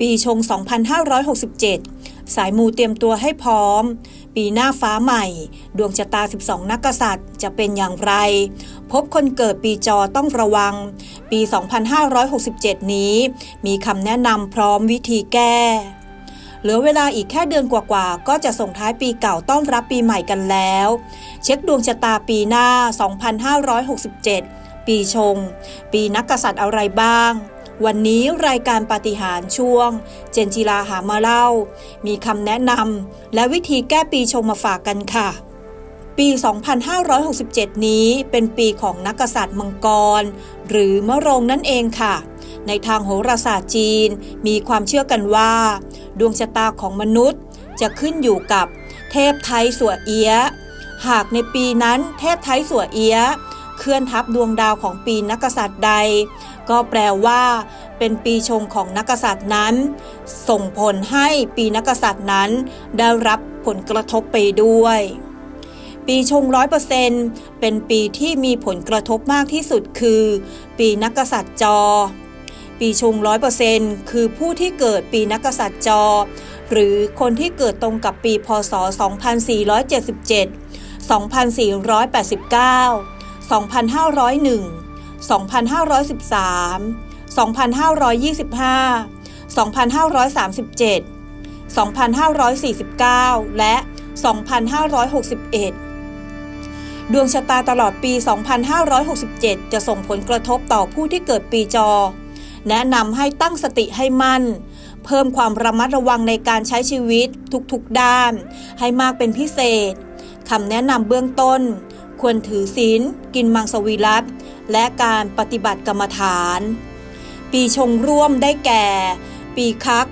ปีชง 2567 สายมูเตรียมตัวให้พร้อม ปีหน้าฟ้าใหม่ ดวงชะตา 12 นักกษัตริย์จะเป็นอย่างไร พบคนเกิดปีจอต้องระวัง ปี 2567 นี้ มีคำแนะนำพร้อมวิธีแก้ เหลือเวลาอีกแค่เดือนกว่าๆ ก็จะส่งท้ายปีเก่าต้อนรับปีใหม่กันแล้ว เช็คดวงชะตาปีหน้า 2567 ปีชง ปีนักกษัตริย์อะไรบ้าง วันนี้รายการปาฏิหาริย์ช่วง เจนจิลาหามาเล่า มีคำแนะนำและวิธีแก้ปีชงมาฝากกันค่ะ ปี 2567 นี้เป็นปีของนักกษัตริย์มังกร หรือมะโรงนั่นเองค่ะ ในทางโหราศาสตร์จีน มีความเชื่อกันว่า ดวงชะตาของมนุษย์ จะขึ้นอยู่กับเทพไทยสัวเอียะหากในปีนั้นเทพไทยสัวเอียะเคลื่อนทับดวงดาวของปีนักกษัตริย์ใด ก็แปลว่า เป็นปีชงของนักกษัตริย์นั้น ส่งผลให้ปีนักกษัตริย์นั้นได้รับผลกระทบไปด้วย ปีชงร้อยเปอร์เซ็นเป็นปีที่มีผลกระทบมากที่สุดคือ ปีนักกษัตริย์จอ ปีชงร้อยเปอร์เซ็นคือผู้ที่เกิดปีนักกษัตริย์จอ หรือคนที่เกิดตรงกับปีพศ 2477 2489 2501 2513 2525 2537 2549 และ 2561ดวงชะตาตลอดปี 2567 จะส่งผลกระทบต่อผู้ที่เกิดปีจอ แนะนำให้ตั้งสติให้มั่น เพิ่มความระมัดระวังในการใช้ชีวิตทุกๆด้าน ให้มากเป็นพิเศษ คำแนะนำเบื้องต้น ควรถือศีล กินมังสวิรัต และการปฏิบัติกรรมฐาน ปีชงร่วมได้แก่ ปีคัก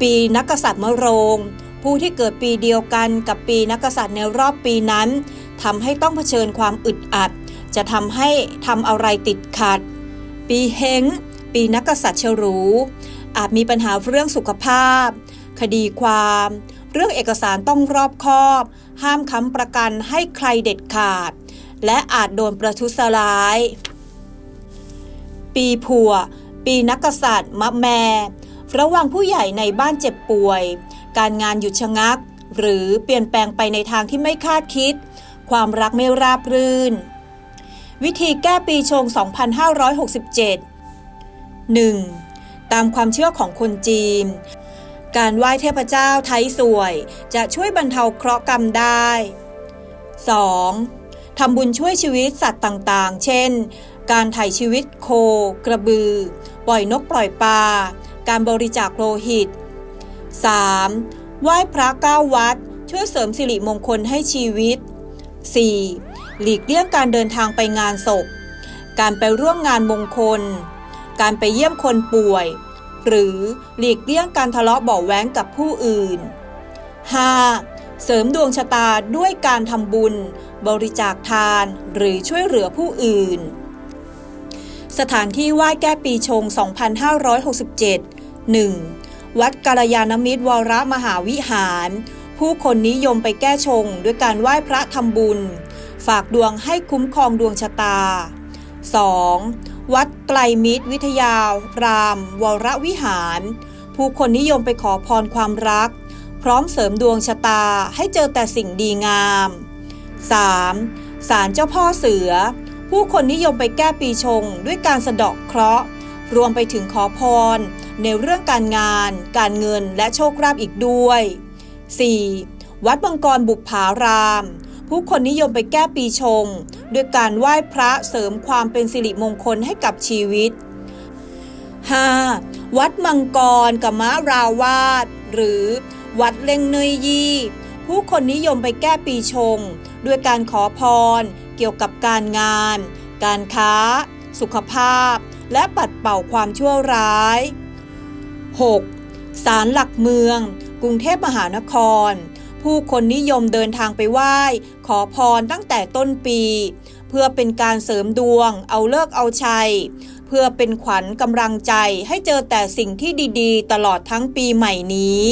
ปีนักกษัตริย์มะโรง ผู้ที่เกิดปีเดียวกันกับปีนักกษัตริย์ในรอบปีนั้นทำให้ต้องเผชิญความอึดอัด จะทำให้ทำอะไรติดขัด ปีเฮงปีนักกษัตริย์ฉรูอาจมีปัญหาเรื่องสุขภาพ คดีความ เรื่องเอกสารต้องรอบคอบ ห้ามค้ำประกันให้ใครเด็ดขาด และอาจโดนประทุษร้าย ปีผัว ปีนักกษัตริย์มะแม่ ระวังผู้ใหญ่ในบ้านเจ็บป่วย การงานหยุดชะงัก หรือเปลี่ยนแปลงไปในทางที่ไม่คาดคิด ความรักไม่ราบรื่น วิธีแก้ปีชง 2567 1. ตามความเชื่อของคนจีน การไหว้เทพเจ้าไทยสวย จะช่วยบรรเทาเคราะห์กรรมได้ 2. ทำบุญช่วยชีวิตสัตว์ต่างๆ เช่น การไถ่ชีวิตโค กระบือ ปล่อยนกปล่อยปลา การบริจาคโลหิต 3. ไหว้พระเก้าวัด ช่วยเสริมสิริมงคลให้ชีวิต 4. หลีกเลี่ยงการเดินทางไปงานศพ การไปร่วมงานมงคล การไปเยี่ยมคนป่วย หรือหลีกเลี่ยงการทะเลาะเบาแว้งกับผู้อื่น 5. เสริมดวงชะตาด้วยการทำบุญ บริจาคทาน หรือช่วยเหลือผู้อื่น สถานที่ไหว้แก้ปีชง 2567 1. วัดกาลยานมิตรวรมหาวิหาร ผู้คนนิยมไปแก้ชงด้วยการไหว้พระทำบุญ ฝากดวงให้คุ้มครองดวงชะตา 2. วัดไตรมิตรวิทยาราม วรวิหาร ผู้คนนิยมไปขอพรความรัก พร้อมเสริมดวงชะตาให้เจอแต่สิ่งดีงาม 3. ศาลเจ้าพ่อเสือ ผู้คนนิยมไปแก้ปีชงด้วยการสะดาะเคราะห์ รวมไปถึงขอพร ในเรื่องการงาน การเงินและโชคลาภอีกด้วย 4. วัดบังกรบุปผาราม ผู้คนนิยมไปแก้ปีชงด้วยการไหว้พระเสริมความเป็นสิริมงคลให้กับชีวิต 5. วัดมังกรกมะราวาสหรือ วัดเล่งเนยยี่ ผู้คนนิยมไปแก้ปีชง ด้วยการขอพร เกี่ยวกับการงาน การค้า สุขภาพ และปัดเป่าความชั่วร้าย 6. ศาลหลักเมือง กรุงเทพมหานคร ผู้คนนิยมเดินทางไปไหว้ ขอพรตั้งแต่ต้นปี เพื่อเป็นการเสริมดวง เอาเลิกเอาชัย เพื่อเป็นขวัญกำลังใจให้เจอแต่สิ่งที่ดีๆ ตลอดทั้งปีใหม่นี้